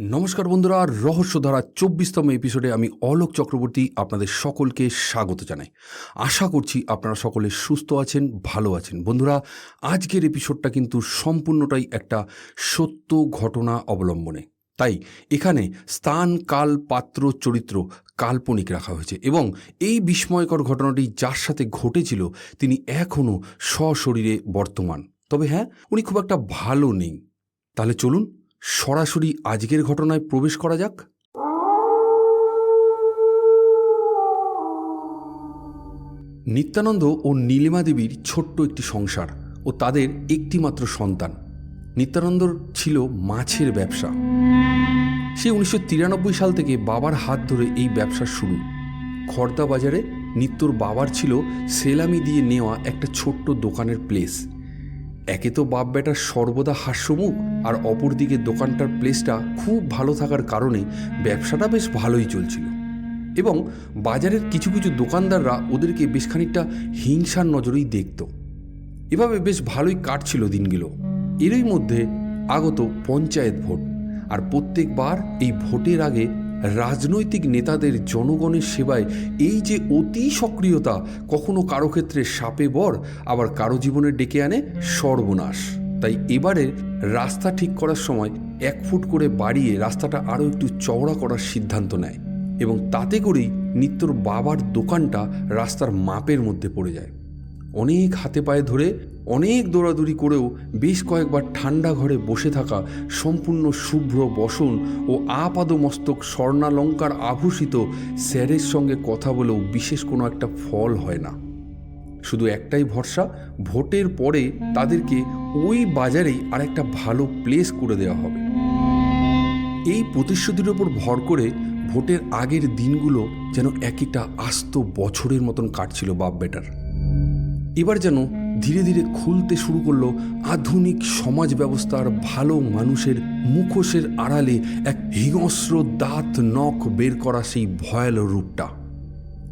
নমস্কার বন্ধুরা, রহস্যধারা চব্বিশতম এপিসোডে আমি অলোক চক্রবর্তী আপনাদের সকলকে স্বাগত জানাই। আশা করছি আপনারা সকলে সুস্থ আছেন, ভালো আছেন। বন্ধুরা, আজকের এপিসোডটা কিন্তু সম্পূর্ণটাই একটা সত্য ঘটনা অবলম্বনে। তাই এখানে স্থান, কাল, পাত্র, চরিত্র, কাল্পনিক রাখা হয়েছে এবং এই বিস্ময়কর ঘটনাটি যার সাথে ঘটেছিল তিনি এখনও সশরীরে বর্তমান। তবে হ্যাঁ উনি খুব একটা ভালো নেই। তাহলে চলুন সরাসরি আজকের ঘটনায় প্রবেশ করা যাক। নিত্যানন্দ ও নীলিমা দেবীর ছোট্ট একটি সংসার ও তাদের একটিমাত্র সন্তান। নিত্যানন্দর ছিল মাছের ব্যবসা। সে উনিশশো তিরানব্বই সাল থেকে বাবার হাত ধরে এই ব্যবসা শুরু। খর্দা বাজারে নিত্যর বাবার ছিল সেলামি দিয়ে নেওয়া একটা ছোট্ট দোকানের প্লেস একে তো বাপ বেটার সর্বদা হাস্যমুখ আর অপরদিকে দোকানটার প্লেসটা খুব ভালো থাকার কারণে ব্যবসাটা বেশ ভালোই চলছিল। এবং বাজারের কিছু কিছু দোকানদাররা ওদেরকে বেশ খানিকটা হিংসার নজরেই দেখত। এভাবে বেশ ভালোই কাটছিল দিনগুলো। এরই মধ্যে আগত পঞ্চায়েত ভোট। আর প্রত্যেকবার এই ভোটের আগে রাজনৈতিক নেতাদের জনগণের সেবায় এই যে অতি সক্রিয়তা কখনো কারও ক্ষেত্রে সাপে বর, আবার কারও জীবনে ডেকে আনে সর্বনাশ। তাই এবারে রাস্তা ঠিক করার সময় এক ফুট করে বাড়িয়ে রাস্তাটা আরও একটু চওড়া করার সিদ্ধান্ত নেয় এবং তাতে করেই নিত্যর বাবার দোকানটা রাস্তার মাপের মধ্যে পড়ে যায়। অনেক হাতে পায়ে ধরে অনেক দৌড়াদৌড়ি করেও বেশ কয়েকবার ঠান্ডা ঘরে বসে থাকা সম্পূর্ণ শুভ্র বসন ও আপাদ মস্তক স্বর্ণালঙ্কার আভূষিত স্যারের সঙ্গে কথা বলেও বিশেষ কোনো একটা ফল হয় না। শুধু একটাই ভরসা, ভোটের পরে তাদেরকে ওই বাজারেই আর একটা ভালো প্লেস করে দেওয়া হবে। এই প্রতিশ্রুতির ওপর ভর করে ভোটের আগের দিনগুলো যেন এক একটা আস্ত বছরের মতন কাটছিল বাপ বেটার এবার যেন ধীরে ধীরে খুলতে শুরু করল আধুনিক সমাজ ব্যবস্থার ভালো মানুষের মুখোশের আড়ালে এক হিংস্র দাঁত নখ বের করা সেই ভয়াল রূপটা।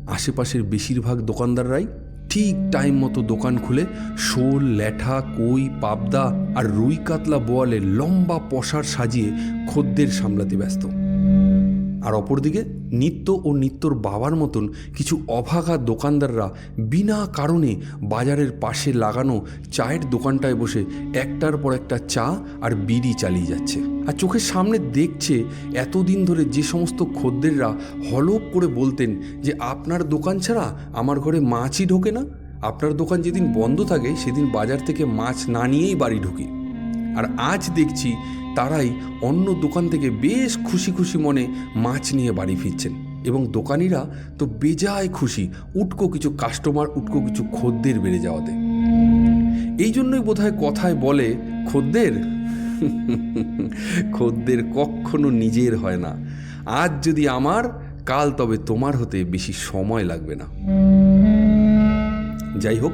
আশেপাশের বেশিরভাগ দোকানদাররাই ঠিক টাইম মতো দোকান খুলে শোল ল্যাঠা কই, পাবদা আর রুই কাতলা বোয়ালে লম্বা পশার সাজিয়ে খদ্দের সামলাতে ব্যস্ত। আর অপরদিকে নিত্য ও নিত্যর বাবার মতন কিছু অভাগা দোকানদাররা বিনা কারণে বাজারের পাশে লাগানো চায়ের দোকানটায় বসে একটার পর একটা চা আর বিড়ি চালিয়ে যাচ্ছে। আর চোখের সামনে দেখছে এতদিন ধরে যে সমস্ত খদ্দেররা হলপ করে বলতেন যে, আপনার দোকান ছাড়া আমার ঘরে মাছই ঢোকে না। আপনার দোকান যেদিন বন্ধ থাকে, সেদিন বাজার থেকে মাছ না নিয়েই বাড়ি ঢুকি। আর আজ দেখছি তারাই অন্য দোকান থেকে বেশ খুশি খুশি মনে মাছ নিয়ে বাড়ি ফিরছেন। এবং দোকানিরা তো বেজায় খুশি, উটকো কিছু কাস্টমার উটকো কিছু খদ্দের বেড়ে যাওয়াতে। এই জন্যই বোধহয় কথায় বলে, খদ্দের? খদ্দের কখনো নিজের হয় না। আজ যদি আমার, কাল তবে তোমার হতে বেশি সময় লাগবে না। যাই হোক,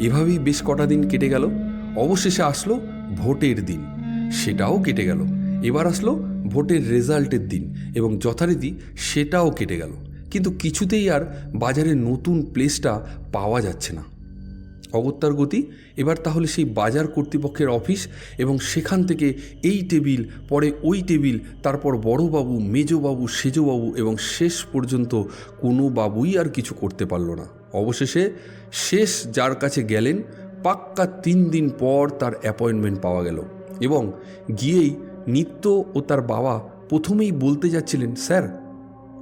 এভাবেই বেশ কটা দিন কেটে গেল। অবশেষে আসলো ভোটের দিন। সেটাও কেটে গেল। এবার আসলো ভোটের রেজাল্টের দিন এবং যথারীতি সেটাও কেটে গেল। কিন্তু কিছুতেই আর বাজারে নতুন প্লেসটা পাওয়া যাচ্ছে না। অগত্যার গতি, এবার তাহলে সেই বাজার কর্তৃপক্ষের অফিস এবং সেখান থেকে এই টেবিল পরে ওই টেবিল তারপর বড়বাবু, মেজবাবু, সেজবাবু এবং শেষ পর্যন্ত কোনো বাবুই আর কিছু করতে পারল না। অবশেষে শেষ যার কাছে গেলেন, পাক্কা তিন দিন পর তার অ্যাপয়েন্টমেন্ট পাওয়া গেল। এবং গিয়েই নিত্য ও তার বাবা প্রথমেই বলতে যাচ্ছিলেন, স্যার,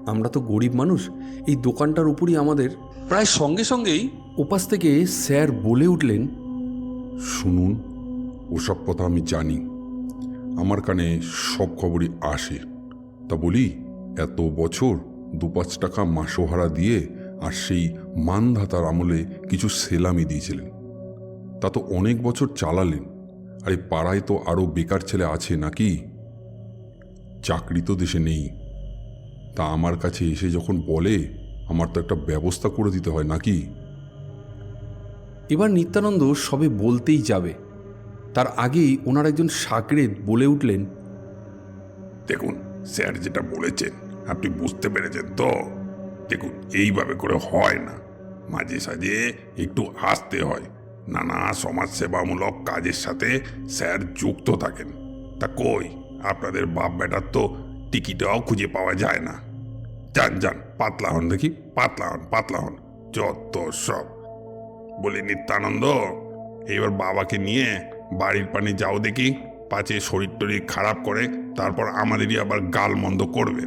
আমরা তো গরিব মানুষ, এই দোকানটার উপরই আমাদের প্রায় সঙ্গে সঙ্গেই ওপাশ থেকে স্যার বলে উঠলেন, শুনুন, ওসব কথা আমি জানি। আমার কানে সব খবরই আসে। তা বলি, এত বছর দু পাঁচ টাকা মাসোহারা দিয়ে আর সেই মানধাতার আমলে কিছু সেলামি দিয়েছিলেন। তা তো অনেক বছর চালালেন। আর পাড়ায় তো আরও বেকার ছেলে আছে নাকি? চাকরি তো দেশে নেই। তা আমার কাছে এসে যখন বলে আমার তো একটা ব্যবস্থা করে দিতে হয় নাকি? এবার নিত্যানন্দ সবে বলতেই যাবে। তার আগেই ওনার একজন সাকরেদ বলে উঠলেন দেখুন স্যার যেটা বলেছেন আপনি বুঝতে পেরেছেন তো? দেখুন এইভাবে করে হয় না। মাঝে সাঝে একটু আসতে হয়। নানা সমাজসেবামূলক কাজের সাথে স্যার যুক্ত থাকেন। তা কই? আপনাদের বাপ বেটার তো টিকিটাও খুঁজে পাওয়া যায় না। যান যান, পাতলা হন দেখি, পাতলা হন পাতলা হন, যত সব। বলি, নিত্যানন্দ, এইবার বাবাকে নিয়ে বাড়ির পানি যাও দেখি, পাছে শরীর টরীর খারাপ করে, তারপর আমাদেরই আবার গাল মন্দ করবে।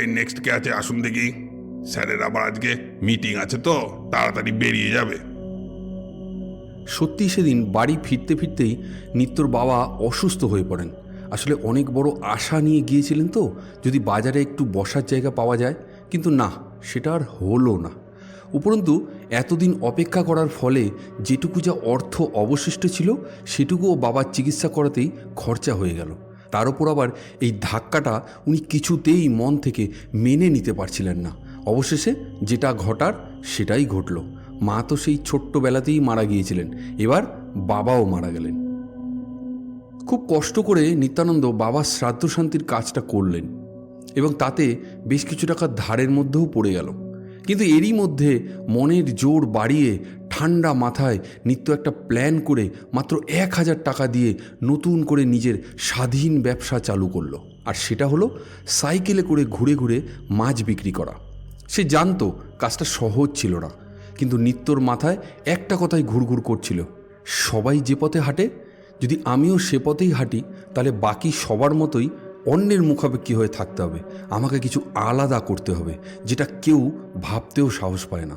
এই নেক্সট কে আছে আসুন দেখি। স্যারের আবার আজকে মিটিং আছে তো, তাড়াতাড়ি বেরিয়ে যাবে। সত্যি সেদিন বাড়ি ফিরতে ফিরতেই নিত্যর বাবা অসুস্থ হয়ে পড়েন। আসলে অনেক বড় আশা নিয়ে গিয়েছিলেন তো, যদি বাজারে একটু বসার জায়গা পাওয়া যায়। কিন্তু না, সেটা আর হলো না। উপরন্তু, এতদিন অপেক্ষা করার ফলে যেটুকু যা অর্থ অবশিষ্ট ছিল সেটুকুও বাবার চিকিৎসা করাতেই খরচা হয়ে গেল। তার উপর আবার এই ধাক্কাটা উনি কিছুতেই মন থেকে মেনে নিতে পারছিলেন না। অবশেষে যেটা ঘটার, সেটাই ঘটল। মা তো সেই ছোট্টবেলাতেই মারা গিয়েছিলেন। এবার বাবাও মারা গেলেন। খুব কষ্ট করে নিত্যানন্দ বাবার শ্রাদ্ধ শান্তির কাজটা করলেন এবং তাতে বেশ কিছু টাকা ধারের মধ্যেও পড়ে গেল। কিন্তু এরই মধ্যে মনের জোর বাড়িয়ে ঠান্ডা মাথায় নিত্য একটা প্ল্যান করে মাত্র এক হাজার টাকা দিয়ে নতুন করে নিজের স্বাধীন ব্যবসা চালু করল। আর সেটা হলো সাইকেলে করে ঘুরে ঘুরে মাছ বিক্রি করা। সে জানতো কাজটা সহজ ছিল না। কিন্তু নিত্যর মাথায় একটা কথাই ঘুরঘুর করছিল, সবাই যে পথে হাঁটে, যদি আমিও সে পথেই হাঁটি, তাহলে বাকি সবার মতোই অন্যের মুখাপেক্ষী হয়ে থাকতে হবে, আমাকে কিছু আলাদা করতে হবে, যেটা কেউ ভাবতেও সাহস পায় না।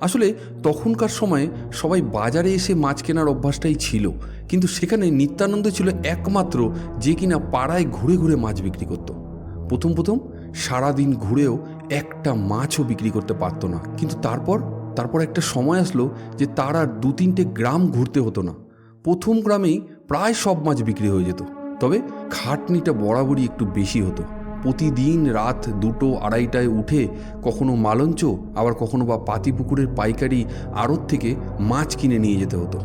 আসলে তখনকার সময়ে সবাই বাজারে এসে মাছ কেনার অভ্যাসটাই ছিল, কিন্তু সেখানে নিত্যানন্দ ছিল একমাত্র যে কিনা পাড়ায় ঘুরে ঘুরে মাছ বিক্রি করত। প্রথম প্রথম সারাদিন ঘুরেও একটা মাছও বিক্রি করতে পারতো না। কিন্তু তারপর তারপর একটা সময় আসলো যে তার আর দু তিনটে গ্রাম ঘুরতে হতো না। প্রথম গ্রামেই প্রায় সব মাছ বিক্রি হয়ে যেত। তবে খাটনিটা বরাবরই একটু বেশি হতো। প্রতিদিন রাত দুটো আড়াইটায় উঠে কখনো মালঞ্চ, আবার কখনো বা পাতিপুকুরের পাইকারি আড়ত থেকে মাছ কিনে নিয়ে যেতে হতো।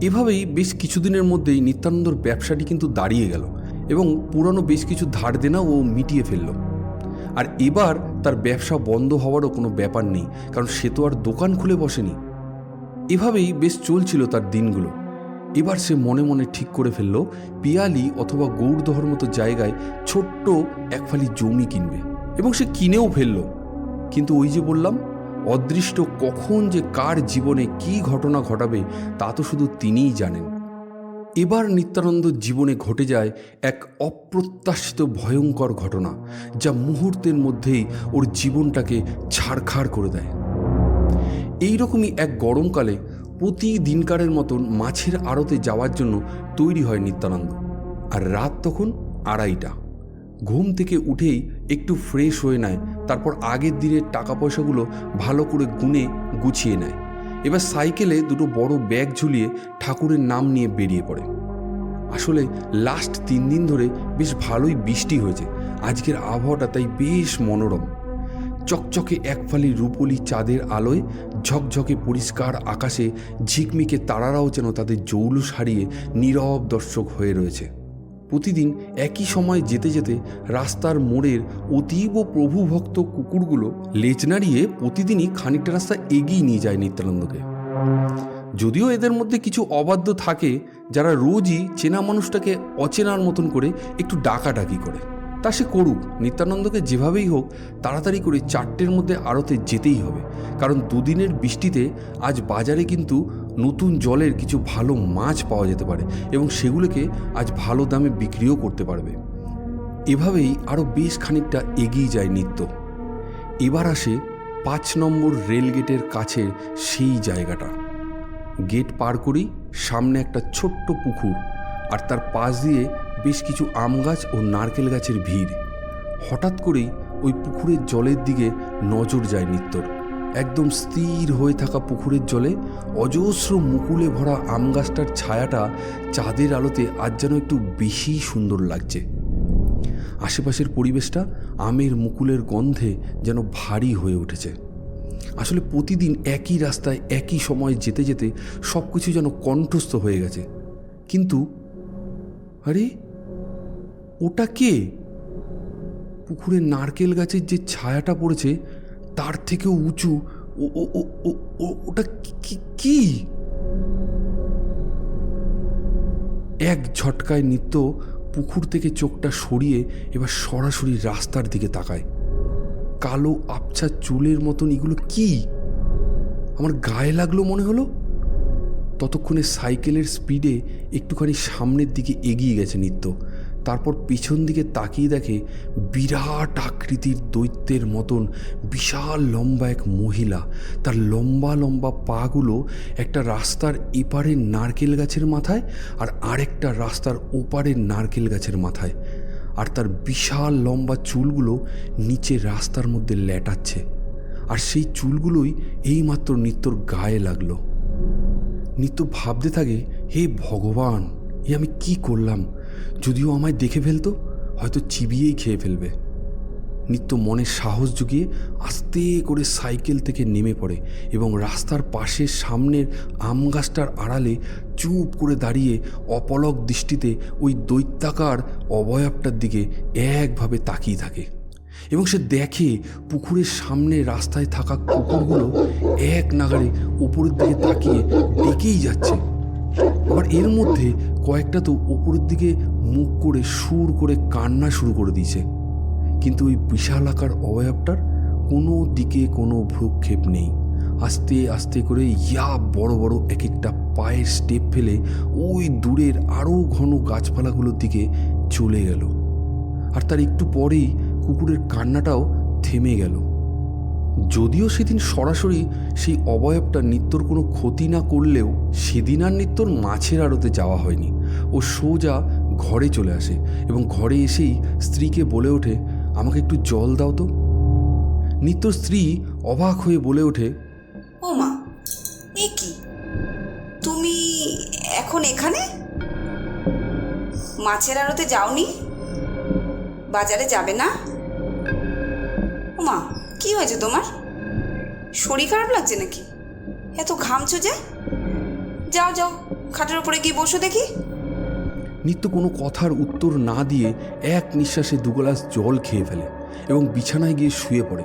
এভাবেই বেশ কিছুদিনের মধ্যেই নিত্যানন্দর ব্যবসাটি কিন্তু দাঁড়িয়ে গেল এবং পুরনো বেশ কিছু ধার দেনা ও মিটিয়ে ফেলল। আর এবার তার ব্যবসা বন্ধ হওয়ারও কোনো ব্যাপার নেই, কারণ সে তো আর দোকান খুলে বসেনি। এভাবেই বেশ চলছিল তার দিনগুলো। এবার সে মনে মনে ঠিক করে ফেলল, পিয়ালি অথবা গৌড়দহর মতো জায়গায় ছোট্ট এক ফালি জমি কিনবে। এবং সে কিনেও ফেলল। কিন্তু ওই যে বললাম, অদৃষ্ট কখন যে কার জীবনে কি ঘটনা ঘটাবে তা তো শুধু তিনিই জানেন। এবার নিত্যানন্দ জীবনে ঘটে যায় এক অপ্রত্যাশিত ভয়ঙ্কর ঘটনা যা মুহূর্তের মধ্যেই ওর জীবনটাকে ছাড়খাড় করে দেয়। এইরকমই এক গরমকালে প্রতিদিনকারের মতন মাছের আড়তে যাওয়ার জন্য তৈরি হয় নিত্যানন্দ। আর রাত তখন আড়াইটা। ঘুম থেকে উঠেই একটু ফ্রেশ হয়ে নেয়, তারপর আগের দিনের টাকা পয়সাগুলো ভালো করে গুনে গুছিয়ে নেয়। এবার সাইকেলে দুটো বড় ব্যাগ ঝুলিয়ে ঠাকুরের নাম নিয়ে বেরিয়ে পড়ে। আসলে লাস্ট তিন দিন ধরে বেশ ভালোই বৃষ্টি হয়েছে। আজকের আবহাওয়াটা তাই বেশ মনোরম। চকচকে এক ফালি রূপলি চাঁদের আলোয়, ঝকঝকে পরিষ্কার আকাশে ঝিকমিকে তারারাও যেন তাদের জৌলুস হারিয়ে নীরব দর্শক হয়ে রয়েছে। প্রতিদিন একই সময় যেতে যেতে রাস্তার মোড়ের অতীব প্রভুভক্ত কুকুরগুলো লেজ নাড়িয়ে প্রতিদিনই খানিকটা রাস্তা এগিয়ে নিয়ে যায় নিত্যানন্দকে। যদিও এদের মধ্যে কিছু অবাধ্য থাকে, যারা রোজই চেনা মানুষটাকে অচেনার মতন করে একটু ডাকাডাকি করে। তা সে করুক, নিত্যানন্দকে যেভাবেই হোক, তাড়াতাড়ি করে চারটের মধ্যে আড়তে যেতেই হবে। কারণ দুদিনের বৃষ্টিতে আজ বাজারে কিন্তু নতুন জলের কিছু ভালো মাছ পাওয়া যেতে পারে এবং সেগুলোকে আজ ভালো দামে বিক্রিও করতে পারবে। এভাবেই আরও বেশ খানিকটা এগিয়ে যায় নিত্য। এবার আসে পাঁচ নম্বর রেলগেটের কাছের সেই জায়গাটা। গেট পার করি সামনে একটা ছোট্ট পুকুর আর তার পাশ দিয়ে বেশ কিছু আম গাছ ও নারকেল গাছের ভিড়। হঠাৎ করেই ওই পুকুরের জলের দিকে নজর যায় নিত্যর। একদম স্থির হয়ে থাকা পুকুরের জলে অজস্র মুকুলে ভরা আম গাছটার ছায়াটা চাঁদের আলোতে আজ যেন একটু বেশি সুন্দর লাগছে। আশেপাশের পরিবেশটা আমের মুকুলের গন্ধে যেন ভারী হয়ে উঠেছে। আসলে প্রতিদিন একই রাস্তায় একই সময় যেতে যেতে সব কিছু যেন কণ্ঠস্থ হয়ে গেছে। কিন্তু আরে ওটা কে? পুকুরের নারকেল গাছের যে ছায়াটা পড়েছে, তার থেকেও উঁচু। ওটা কি? এক ঝটকায় নিত্য পুকুর থেকে চোখটা সরিয়ে এবার সরাসরি রাস্তার দিকে তাকায়। কালো আবছা চুলের মতন এগুলো কি? আমার গায়ে লাগল মনে হলো। ততক্ষণে সাইকেলের স্পিডে একটুখানি সামনের দিকে এগিয়ে গেছে নিত্য। তারপর পিছন দিকে তাকিয়ে দেখে বিরাট আকৃতির দৈত্যের মতন বিশাল লম্বা এক মহিলা। তার লম্বা লম্বা পাগুলো একটা রাস্তার এপারের নারকেল গাছের মাথায় আর আরেকটা রাস্তার ওপারের নারকেল গাছের মাথায়। আর তার বিশাল লম্বা চুলগুলো নিচে রাস্তার মধ্যে ল্যাটাচ্ছে। আর সেই চুলগুলোই এইমাত্র নিত্যর গায়ে লাগল। নিত্য ভাবতে থাকে, হে ভগবান, এ আমি কি করলাম? যদিও আমায় দেখে ফেলতো, হয়তো চিবিয়েই খেয়ে ফেলবে। নিত্য মনে সাহস জুগিয়ে আস্তে করে সাইকেল থেকে নেমে পড়ে এবং রাস্তার পাশে সামনের আম গাছটার আড়ালে চুপ করে দাঁড়িয়ে অপলক দৃষ্টিতে ওই দৈত্যাকার অবয়বটার দিকে একভাবে তাকিয়ে থাকে এবং সে দেখে পুকুরের সামনে রাস্তায় থাকা কুকুরগুলো এক নাগারে উপরের দিকে তাকিয়ে ডেকেই যাচ্ছে। আবার এর মধ্যে কয়েকটা তো উপরের দিকে মুখ করে সুর করে কান্না শুরু করে দিয়েছে। কিন্তু ওই বিশাল আকার অবয়বটার কোনো দিকে কোনো ভ্রুক্ষেপ নেই। আস্তে আস্তে করে ইয়া বড় বড় এক একটা পায়ের স্টেপ ফেলে ওই দূরের আরও ঘন গাছপালাগুলোর দিকে চলে গেল। আর তার একটু পরেই কুকুরের কান্নাটাও থেমে গেল। যদিও সেদিন সরাসরি সেই অবয়বটা নিত্যর কোনো ক্ষতি না করলেও সেদিন আর নিত্যর মাছের আড়তে যাওয়া হয়নি। ও সোজা ঘরে চলে আসে এবং ঘরে এসেই স্ত্রীকে বলে ওঠে, আমাকে একটু জল দাও তো। নিত্যর স্ত্রী অবাক হয়ে বলে ওঠে, ও মা, এ কি? তুমি এখন এখানে? মাছের আড়তে যাওনি? বাজারে যাবে না? কি হয়েছে তোমার? শরীর খারাপ লাগছে নাকি? এত ঘামছো যে? যাও যাও, খাটের উপরে গিয়ে বসো দেখি। নিত্য কোনো কথার উত্তর না দিয়ে এক নিঃশ্বাসে দু গ্লাস জল খেয়ে ফেলে এবং বিছানায় গিয়ে শুয়ে পড়ে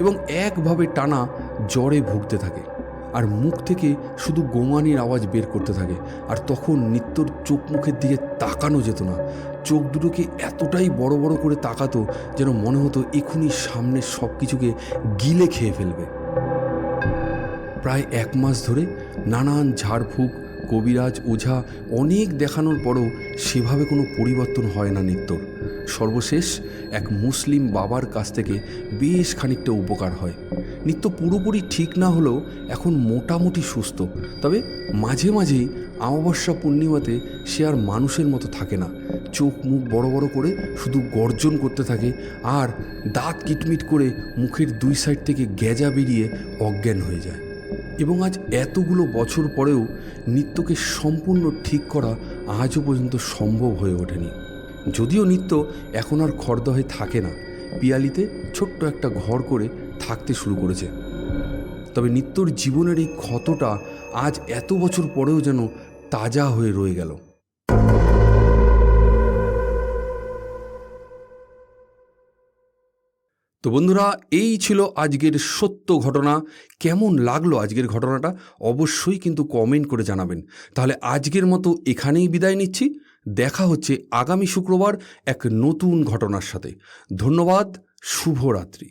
এবং একভাবে টানা জ্বরে ভুগতে থাকে। আর মুখ থেকে শুধু গোমানির আওয়াজ বের করতে থাকে, আর তখন নিত্যর চোখ মুখের দিকে তাকানো যেত না। চোখ দুটোকে এতটাই বড় বড় করে তাকাতো যেন মনে হতো এখনই সামনের সব কিছুকে গিলে খেয়ে ফেলবে। প্রায় এক মাস ধরে নানান ঝাড়ফুঁক কবিরাজ ওঝা অনেক দেখানোর পরও সেভাবে কোনো পরিবর্তন হয় না নিত্যর। সর্বশেষ এক মুসলিম বাবার কাছ থেকে বেশ খানিকটা উপকার হয়। নিত্য পুরোপুরি ঠিক না হলেও এখন মোটামুটি সুস্থ। তবে মাঝে মাঝেই অমাবস্যা পূর্ণিমাতে সে আর মানুষের মতো থাকে না। চোখ মুখ বড় বড় করে শুধু গর্জন করতে থাকে আর দাঁত কিটমিট করে মুখের দুই সাইড থেকে গেজা বেরিয়ে অজ্ঞান হয়ে যায়। এবং আজ এতগুলো বছর পরেও নৃত্যকে সম্পূর্ণ ঠিক করা আজও পর্যন্ত সম্ভব হয়ে ওঠেনি। যদিও নৃত্য এখন আর খরদহে থাকে না, পিয়ালিতে ছোট্ট একটা ঘর করে থাকতে শুরু করেছে। তবে নিত্যর জীবনের এই ক্ষতটা আজ এত বছর পরেও যেন তাজা হয়ে রয়ে গেল। তো বন্ধুরা, এই ছিল আজকের সত্য ঘটনা। কেমন লাগল আজকের ঘটনাটা? অবশ্যই কিন্তু কমেন্ট করে জানাবেন। তাহলে আজকের মতো এখানেই বিদায় নিচ্ছি। দেখা হচ্ছে আগামী শুক্রবার এক নতুন ঘটনার সাথে। ধন্যবাদ, শুভরাত্রি।